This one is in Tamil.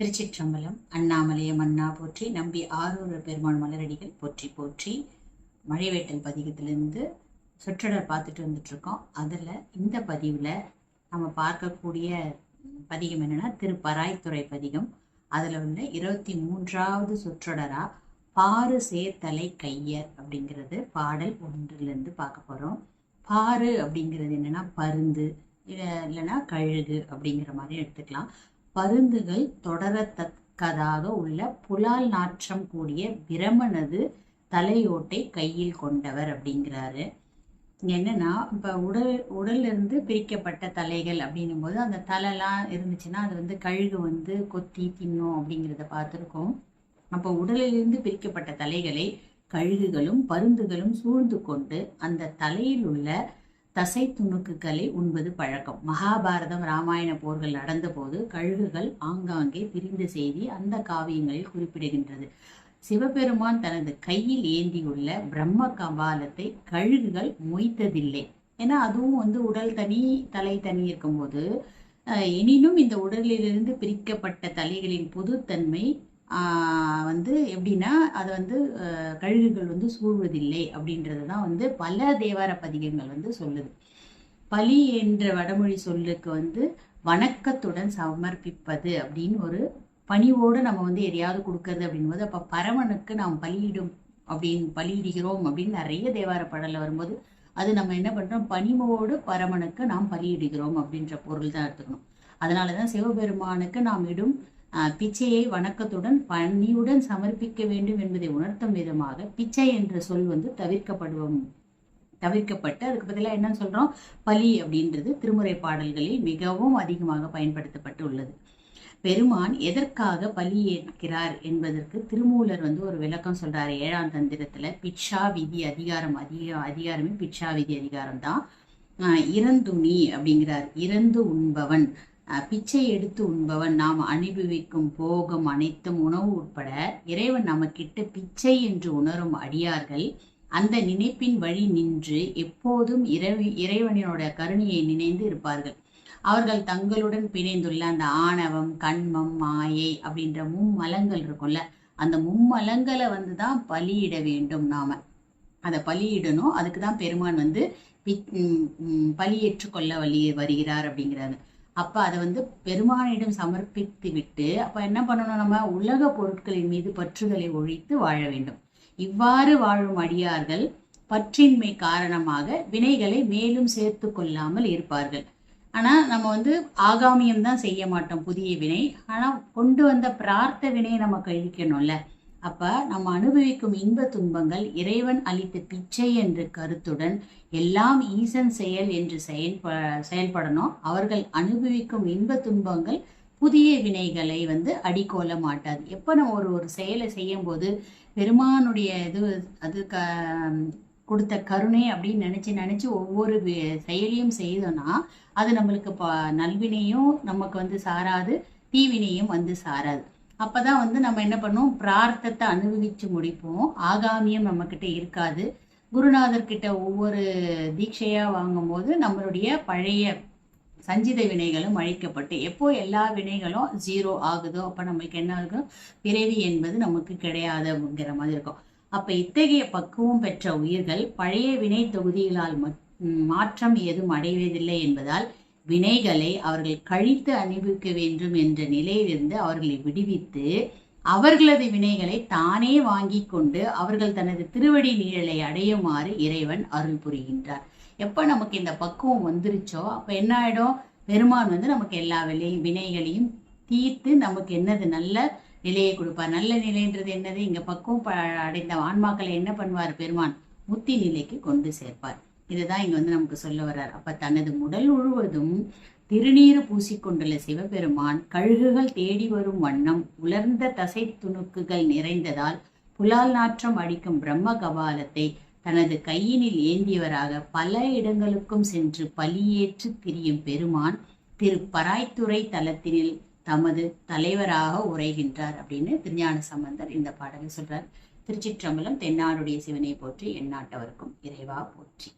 திருச்சிற்றம்பலம் அண்ணாமலையம் அண்ணா போற்றி நம்பி ஆரூர பெருமாள் மலரடிகள் போற்றி போற்றி மழைவேட்டல் பதிகத்திலிருந்து சொற்றொடர் பார்த்துட்டு வந்துட்டு இருக்கோம் அதில் இந்த பதிவில் நம்ம பார்க்கக்கூடிய பதிகம் என்னன்னா திருப்பராய்த்துறை பதிகம். அதில் உள்ள இருபத்தி மூன்றாவது சொற்றொடரா பாரு சேர்த்தலை கையர் அப்படிங்கிறது பாடல் ஒன்றிலிருந்து பார்க்க போகிறோம் பாரு அப்படிங்கிறது என்னன்னா பருந்து இல்லைன்னா கழுகு அப்படிங்கிற மாதிரி எடுத்துக்கலாம். பருந்துகள் தொடரத்தக்கதாக உள்ள புலால் நாற்றம் கூடிய பிரமனது தலையோட்டை கையில் கொண்டவர் அப்படிங்கிறாரு. என்னன்னா இப்போ உடல் உடல்ல இருந்து பிரிக்கப்பட்ட தலைகள் அப்படின்னும் போது அந்த தலைலாம் இருந்துச்சுன்னா அது வந்து கழுகு வந்து கொத்தி தின்னும் அப்படிங்கிறத பார்த்துருக்கோம். அப்போ உடலிலிருந்து பிரிக்கப்பட்ட தலைகளை கழுகுகளும் பருந்துகளும் சூழ்ந்து கொண்டு அந்த தலையில் உள்ள தசை துணுக்குகளை உண்பது பழக்கம். மகாபாரதம் ராமாயண போர்கள் நடந்தபோது கழுகுகள் ஆங்காங்கே பிரிந்த செய்தி அந்த காவியங்களில் குறிப்பிடுகின்றது. சிவபெருமான் தனது கையில் ஏந்தியுள்ள பிரம்ம கபாலத்தை கழுகுகள் மொய்த்ததில்லை. ஏன்னா அதுவும் வந்து உடல் தனி தலை தனி இருக்கும்போது எனினும் இந்த உடலிலிருந்து பிரிக்கப்பட்ட தலைகளின் பொதுத்தன்மை வந்து எப்படின்னா அது வந்து கழுகுகள் வந்து சூழ்வதில்லை அப்படின்றது தான் வந்து பல தேவார பதிகங்கள் வந்து சொல்லுது. பலி என்ற வடமொழி சொல்லுக்கு வந்து வணக்கத்துடன் சமர்ப்பிப்பது அப்படின்னு ஒரு பணிவோடு நம்ம வந்து எதையாவது கொடுக்கறது அப்படின்போது அப்போ பரவனுக்கு நாம் பலியிடும் அப்படின்னு பலியிடுகிறோம் அப்படின்னு நிறைய தேவார பாடலில் வரும்போது அது நம்ம என்ன பண்ணுறோம் பணிவோடு பரமனுக்கு நாம் பலியிடுகிறோம் அப்படின்ற பொருள் தான் எடுத்துக்கணும். அதனால தான் சிவபெருமானுக்கு நாம் இடும் பிச்சையை வணக்கத்துடன் பணியுடன் சமர்ப்பிக்க வேண்டும் என்பதை உணர்த்தும் விதமாக பிச்சை என்ற சொல் வந்து தவிர்க்கப்படுவோம் தவிர்க்கப்பட்டு அதுக்கு பதிலாக என்ன சொல்றோம்? பலி அப்படின்றது திருமுறை பாடல்களில் மிகவும் அதிகமாக பயன்படுத்தப்பட்டு உள்ளது பெருமான் எதற்காக பலி ஏற்கிறார் என்பதற்கு திருமூலர் வந்து ஒரு விளக்கம் சொல்றாரு. ஏழாம் தந்திரத்துல பிட்சா விதி அதிகாரம் அதிக அதிகாரமே பிட்சா விதி அதிகாரம் தான் இறந்துணி அப்படிங்கிறார். இறந்து உண்பவன். பிச்சை எடுத்து உண்பவன். நாம் அனுபவிக்கும் போகம் அனைத்தும் உணவு உட்பட இறைவன் நமக்கிட்ட பிச்சை என்று உணரும் அடியார்கள். அந்த நினைப்பின் வழி நின்று எப்போதும் இறைவி இறைவனினோட கருணையை நினைந்து இருப்பார்கள். அவர்கள் தங்களுடன் பிணைந்துள்ள அந்த ஆணவம் கண்மம் மாயை அப்படின்ற மும்மலங்கள் இருக்கும்ல அந்த மும்மலங்களை வந்து தான் பலியிட வேண்டும் நாம. அதை பலியிடணும். அதுக்கு தான் பெருமான் வந்து பி- ம், வழி வருகிறார் அப்படிங்கிறாங்க அப்ப அதை வந்து பெருமானிடம் சமர்ப்பித்து விட்டு அப்ப என்ன பண்ணணும் நம்ம? உலக பொருட்களின் மீது பற்றுதலை ஒழித்து வாழ வேண்டும். இவ்வாறு வாழும் அடியார்கள் பற்றின்மை காரணமாக வினைகளை மேலும் சேர்த்து கொள்ளாமல் இருப்பார்கள். ஆனா நம்ம வந்து ஆகாமியம் தான் செய்ய மாட்டோம் புதிய வினை. ஆனா கொண்டு வந்த பிரார்த்த வினையை நம்ம கழிக்கணும்ல. அப்ப நம்ம அனுபவிக்கும் இன்ப துன்பங்கள் இறைவன் அளித்த பிச்சை என்ற கருத்துடன் எல்லாம் ஈசன் செயல் என்று செயல்ப செயல்படணும். அவர்கள் அனுபவிக்கும் இன்ப துன்பங்கள் புதிய வினைகளை வந்து அடிக்கோல மாட்டாது. எப்போ நம்ம ஒரு ஒரு செயலை செய்யும் போது பெருமானுடைய இது அது க கொடுத்த கருணை அப்படின்னு நினச்சி நினச்சி ஒவ்வொரு செயலையும் செய்தோம்னா அது நம்மளுக்கு ப நல்வினையும் நமக்கு வந்து சாராது தீவினையும் வந்து சாராது. அப்பதான் வந்து நம்ம என்ன பண்ணுவோம்? பிரார்த்தத்தை அனுபவிச்சு முடிப்போம். ஆகாமியம் நம்ம கிட்ட இருக்காது. குருநாதர் கிட்ட ஒவ்வொரு தீட்சையா வாங்கும்போது நம்மளுடைய பழைய சஞ்சித வினைகளும் அழிக்கப்பட்டு எப்போ எல்லா வினைகளும் ஜீரோ ஆகுதோ அப்ப நம்மளுக்கு என்ன இருக்கும் பிறவி என்பது நமக்கு கிடையாது அப்படிங்கிற மாதிரி இருக்கும். அப்ப இத்தகைய பக்குவம் பெற்ற உயிர்கள் பழைய வினை தொகுதிகளால் மாற்றம் எதுவும் அடைவதில்லை என்பதால் வினைகளை அவர்கள் கழித்து அனுபவிக்க வேண்டும் என்ற நிலையிலிருந்து அவர்களை விடுவித்து அவர்களது வினைகளை தானே வாங்கி கொண்டு அவர்கள் தனது திருவடி நீழலை அடையுமாறு இறைவன் அருள் புரிகின்றார். எப்போ நமக்கு இந்த பக்குவம் வந்துருச்சோ அப்போ என்ன ஆகிடும் பெருமான் வந்து நமக்கு எல்லா விலை வினைகளையும் தீர்த்து நமக்கு என்னது? நல்ல நிலையை கொடுப்பார். நல்ல நிலைன்றது என்னது? இங்கே பக்குவம் ப- அடைந்த ஆன்மாக்களை என்ன பண்ணுவார்? பெருமான் முத்தி நிலைக்கு கொண்டு சேர்ப்பார். இதுதான் இங்க வந்து நமக்கு சொல்ல வர்றார். அப்ப தனது உடல் முழுவதும் திருநீறு பூசிக்கொண்டுள்ள சிவபெருமான் கழுகுகள் தேடி வரும் வண்ணம் உலர்ந்த தசை துணுக்குகள் நிறைந்ததால் புலால் நாற்றம் அடிக்கும் பிரம்ம கபாலத்தை தனது கையினில் ஏந்தியவராக பல இடங்களுக்கும் சென்று பலியேற்று திரியும் பெருமான் திரு பராய்த்துறை தலத்தினில் தமது தலைவராக உரைகின்றார் அப்படின்னு திருஞான சம்பந்தர் இந்த பாடலை சொல்றார். திருச்சிற்றம்பலம் தென்னாடுடைய சிவனை போற்றி எந்நாட்டவருக்கும் இறைவா போற்றி.